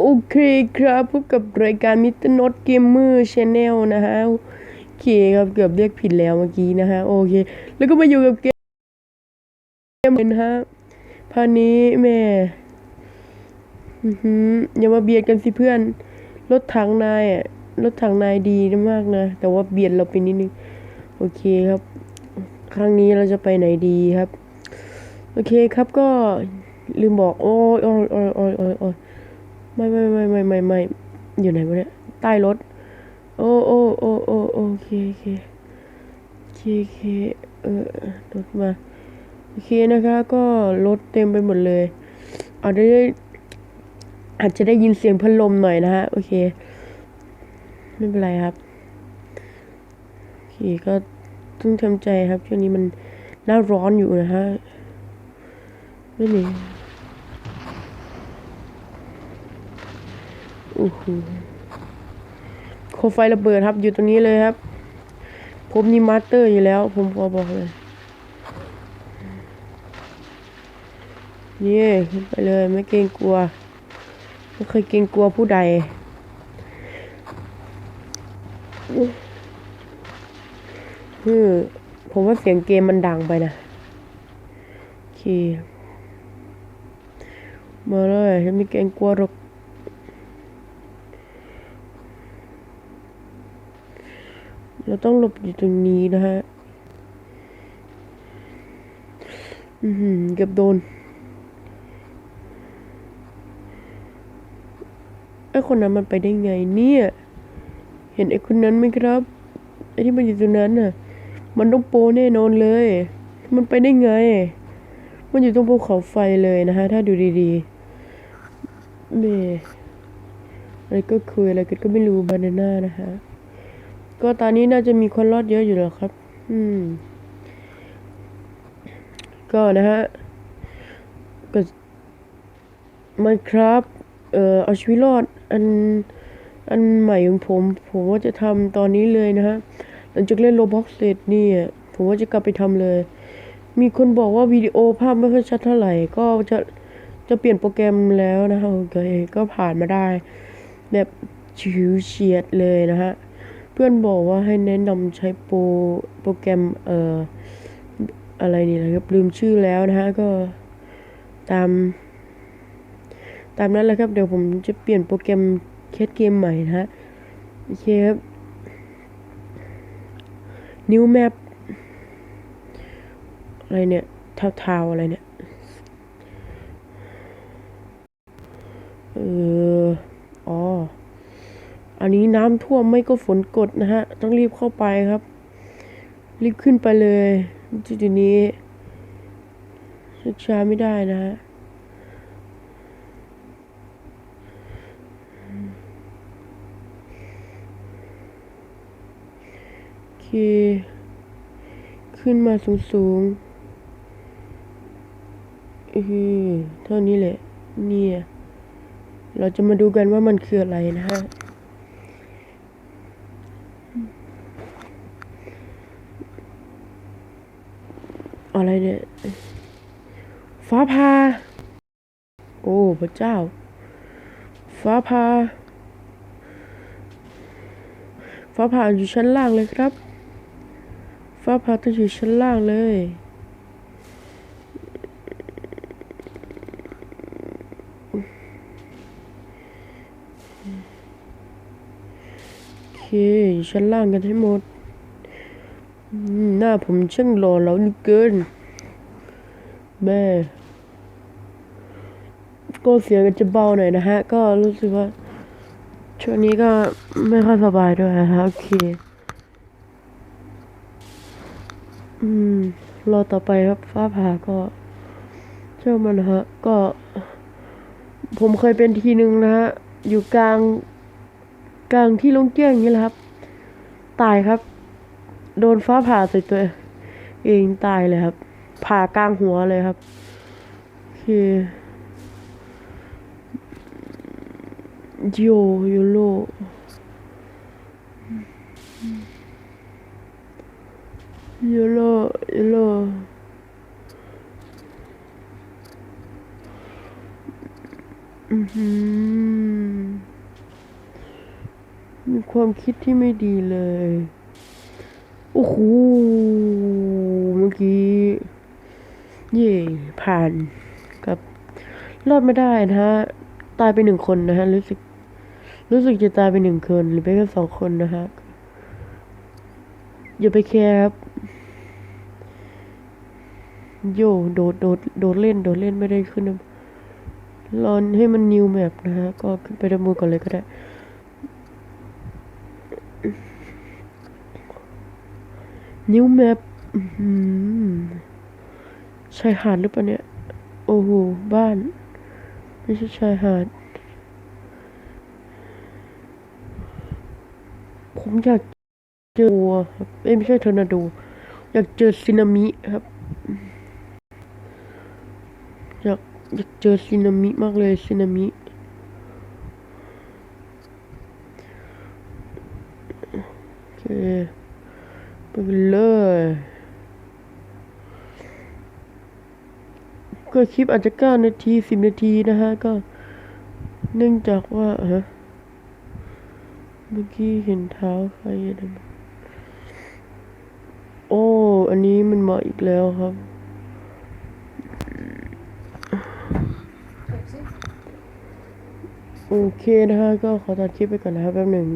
โอเคครับพบกับรายการมิสเตอร์น็อตเกมเมอร์ชแนลนะฮะ โอเคครับเกือบเรียกผิดแล้วเมื่อกี้นะฮะ โอเค แล้วก็มาอยู่กับเกมนะฮะพานี้แม่อือหือย่ามาเบียดกันสิเพื่อน รถถังนายอะรถถังนายดีมากนะ แต่ว่าเบียดเราไปนิดนึง โอเคครับ ครั้งนี้เราจะไปไหนดีครับ โอเคครับก็ลืมบอก โอ้ยโอ้ยโอ้ยโอ้ยโอ้ยโอ้ย ไม่ไม่ไม่ไม่ไม่ไม่อยู่ไหนวะเนี่ยใต้รถ โอ้โอ้โอ้โอ้โอเคโอเคโอเคโอเคเออรถมาโอเคนะคะก็รถเต็มไปหมดเลยอาจจะได้อาจจะได้ยินเสียงพัดลมหน่อยนะฮะโอเคไม่เป็นไรครับโอเคก็ต้องทำใจครับช่วงนี้มันหน้าร้อนอยู่นะฮะไม่หนี โอ้โหโคไฟระเบิดครับ อยู่ตรงนี้เลยครับ ผมนี่มาสเตอร์อยู่แล้ว ผมขอบอกเลยนี่ขึ้นไปเลยไม่เกรงกลัว ไม่เคยเกรงกลัวผู้ใด คือ ผมว่าเสียงเกมมันดังไปนะโอเคมาเลยไม่เกรงกลัวหรอก เราต้องหลบอยู่ตรงนี้นะฮะ อือหือเกือบโดน ไอ้คนนั้นมันไปได้ไงเนี่ย เห็นไอ้คนนั้นไหมครับ ไอ้ที่มันอยู่ตรงนั้นน่ะ มันต้องโปแน่นอนเลย มันไปได้ไง มันอยู่ตรงภูเขาไฟเลยนะฮะ ถ้าดูดีๆเมอะไรก็คุยอะไรกันก็ไม่รู้บานาน่านะฮะ ก็ตอนนี้น่าจะมีคนรอดเยอะอยู่แล้วครับ อืม ก็นะฮะก็มันครับเอ่อเอาชีวิตรอดอันอันใหม่ของผม ผมว่าจะทำตอนนี้เลยนะฮะ หลังจากเล่นโรบ็อกเสร็จนี่ผมว่าจะกลับไปทำเลย มีคนบอกว่าวิดีโอภาพไม่ค่อยชัดเท่าไหร่ ก็จะจะเปลี่ยนโปรแกรมแล้วนะฮะโอเคก็ผ่านมาได้ แบบชิวเฉียดเลยนะฮะ เพื่อนบอกว่าให้แนะนำใช้โปรโปรแกรมเอ่ออะไรนี่นะครับลืมชื่อแล้วนะฮะก็ตาม ตามนั้นแหละครับ เดี๋ยวผมจะเปลี่ยนโปรแกรมแคสเกมใหม่นะฮะโอเคครับนิวแมปอะไรเนี่ยเทาๆอะไรเนี่ย เออ อ๋อ อันนี้น้ำท่วมไม่ก็ฝนกดนะฮะ ต้องรีบเข้าไปครับ รีบขึ้นไปเลยจุดนี้ช้าไม่ได้นะฮะโอเค ขึ้นมาสูงสูงๆเออเท่านี้แหละ เนี่ย เราจะมาดูกันว่ามันคืออะไรนะฮะ อะไรเนี่ย ฟ้าผ่าโอ้พระเจ้า ฟ้าผ่าฟ้าผ่าอยู่ชั้นล่างเลยครับ ฟ้าผ่าต้องอยู่ชั้นล่างเลยโอเคอยู่ชั้นล่างกันให้หมด หน้าผมช่างหล่อเหลาเหลือเกิน แม่ ก็เสียงกันจะเบาหน่อยนะฮะ ก็รู้สึกว่า ช่วงนี้ก็ไม่ค่อยสบายด้วยนะครับโอเค อืม รอต่อไปครับ ฟ้าผ่าก็เชื่อมันนะฮะ ก็ ผมเคยเป็นทีหนึ่งนะฮะ อยู่กลาง กลางที่โลงเกี้ยงอย่างนี้แหละครับ ตายครับ โดนฟ้าผ่าใส่ตัวเองตายเลยครับ ผ่ากลางหัวเลยครับโอโยโยโลโยโลโยโลอือหือมีความคิดที่ไม่ดีเลย โอ้โห เมื่อกี้ เย่ผ่านกับ รอดไม่ได้นะฮะ ตายไปหนึ่งคนนะฮะ รู้สึก รู้สึกจะตายไปหนึ่งคน หรือไม่ก็สองคนนะฮะ อย่าไปแคร์ครับ โยโดดโดดโดดเล่น โดดเล่นไม่ได้ขึ้นนะรอนให้มันนิวแมปนะฮะ ก็ขึ้นไปด้านบนก่อนเลยก็ได้ นิ้วแมปชายหาดหรือเปล่าเนี่ย โอ้โห บ้าน ไม่ใช่ชายหาด ผมอยากเจอวัวครับเอ้ไม่ใช่เทอร์นาโด อยากเจอซินามิครับ อยากอยากเจอซินามิมากเลยซินามิโอเคไปกันเลย ก็คลิปอาจจะเก้านาทีสิบนาทีนะฮะก็ เนื่องจากว่าฮะเมื่อกี้เห็นเท้าใครอะนะโอ้ อันนี้มันมาอีกแล้วครับโอเคนะฮะก็ขอตัดคลิปไปก่อนนะครับแป๊บหนึ่ง